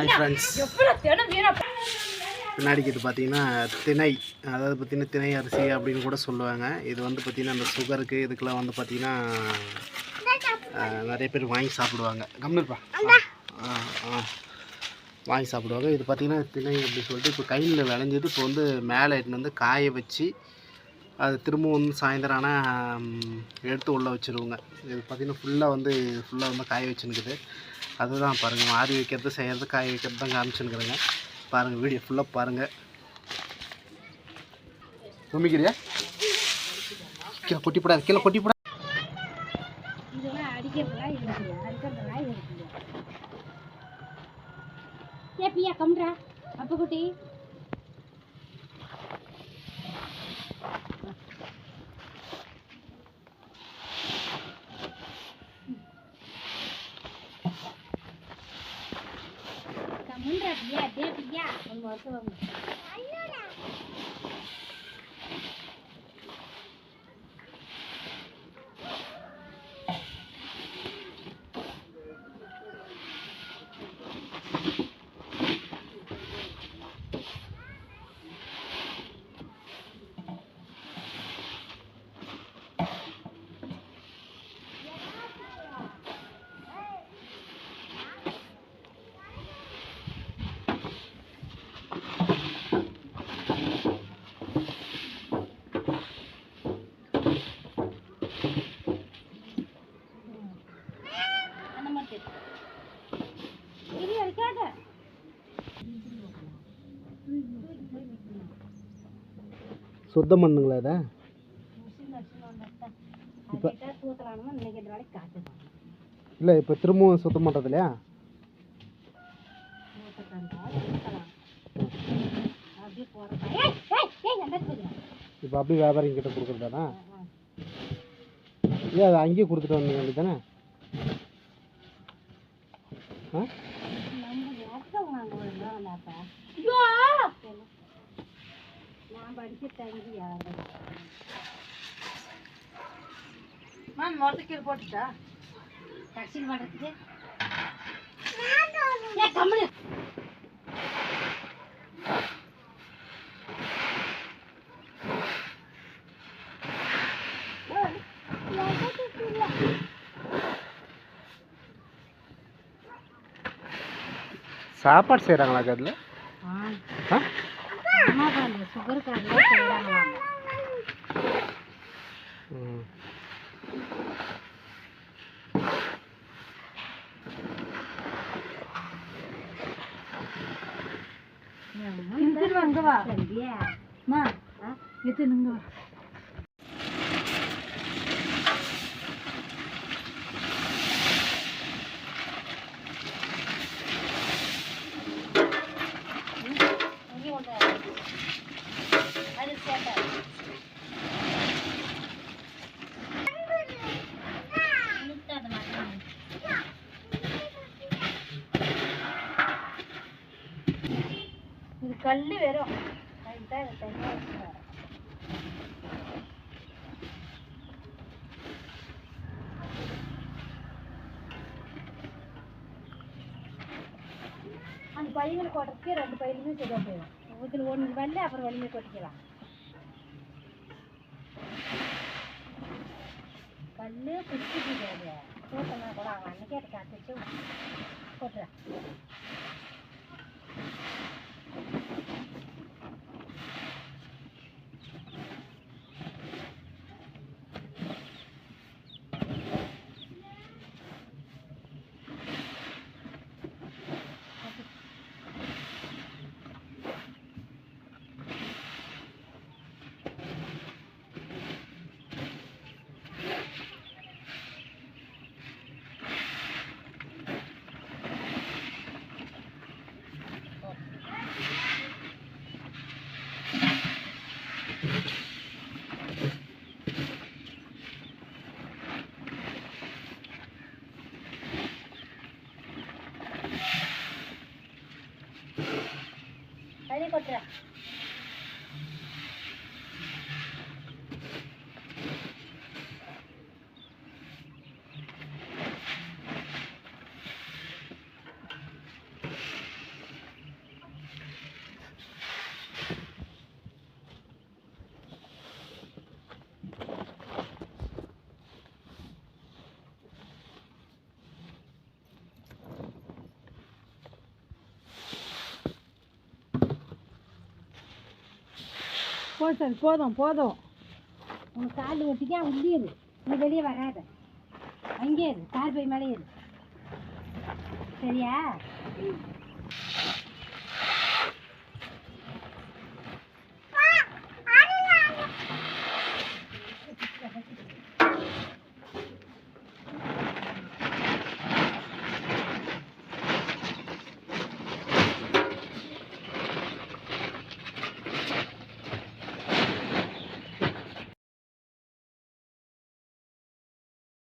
Hi friends இது பார்த்தீங்கன்னா திணை அதாவது பார்த்தீங்கன்னா திணை அரிசி அப்படின்னு கூட சொல்லுவாங்க. இது வந்து பார்த்தீங்கன்னா அந்த சுகருக்கு இதுக்கெல்லாம் வந்து பார்த்தீங்கன்னா நிறைய பேர் வாங்கி சாப்பிடுவாங்க. கம்மிப்பா ஆ ஆ வாங்கி சாப்பிடுவாங்க. இது பார்த்தீங்கன்னா திணை அப்படின்னு சொல்லிட்டு இப்போ கையில் விளைஞ்சது. இப்போ வந்து மேலே எடுத்துன்னு வந்து காய வச்சு அது திரும்பவும் வந்து சாயந்தரம் ஆனால் எடுத்து உள்ளே வச்சுருவோங்க. இது பார்த்தீங்கன்னா ஃபுல்லாக வந்து ஃபுல்லாக வந்து காய வச்சுன்னுக்குது. அதுதான் பாருங்கள் ஆரி வைக்கிறது செய்கிறது காய வைக்கிறது தான் காமிச்சுன்னுக்குறேங்க பாருங்கள் வீடியோ ஃபுல்லாக பாருங்கள் உமிக்கிறியா கீழே கொட்டி போடாது கீழே கொட்டிப்படாது அடிக்கிறதெல்லாம் அடிக்கிறதெல்லாம் ஏ பியா கம்ரா அப்போ குட்டி. கம்முன்றா பியா டே பியா ஒன்று வருஷம் வந்து அந்த மாதிரி இது அடிக்காத சுத்தம் பண்ணுங்களா இதை? இப்போ இல்லை இப்போ திரும்பவும் சுத்தம் பண்ணுறது இல்லையா இப்போ அப்படியே வியாபாரிங்க கிட்ட கொடுக்குறதானா? ஏன் அதை அங்கேயே கொடுத்துட்டு வந்தீங்க அப்படி தானே? ஆ? நான் படிக்க தங்கி யாரும் மேம் மொத்தக்கீரை போட்டுட்டா கட்சியில் பண்ணுறதுக்கு ஏ சாப்பாடு செய்கிறாங்களா அதில் ஆ? ஆ ஆமாப்பா இந்த சுகருக்காரங்க செய்கிறாங்களாம் ம். அங்க வா அம்மா எத்து வா கல் வெறும் அதுதான் இதை தனியாக அந்த பையனுக்கு கொட்டுறதுக்கு ரெண்டு பையனுமே சரியாக போயிடும் இதில் ஒன்று வல்ல அப்புறம் வலிமையை கொட்டிக்கலாம் கல் குச்சி போடாது போட்டோம்னா கூட அவன் அன்னைக்கே அதை கொட்டுறேன் ಕೊಟ್ರ போ சார் போதும் போதும். உங்கள் கால் ஒட்டிக்கா உள்ளே இரு. நீ வெளியே வராத. அங்கே இரு. கார் போய் மேலே இரு சரியா?